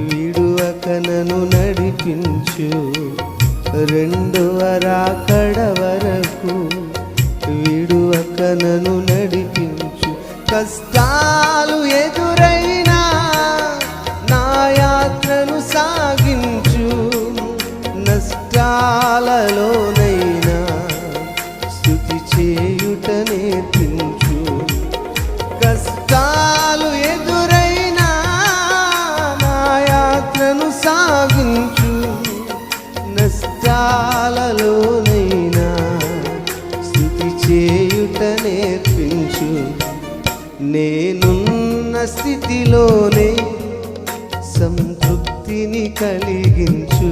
విడువకనను నడిపించు. రెండవ రాకడ వరకు విడువకనను నడిపించు. కష్టాలు ఎదురైనా నా యాత్రను సాగించు. నష్టాలలోనైనా స్థుతి చేయుట నేర్పించు. కష్టాలు కాలలోనైనా స్థుతి చేయుట నేర్పించు. నేనున్న స్థితిలోనే సంతృప్తిని కలిగించు.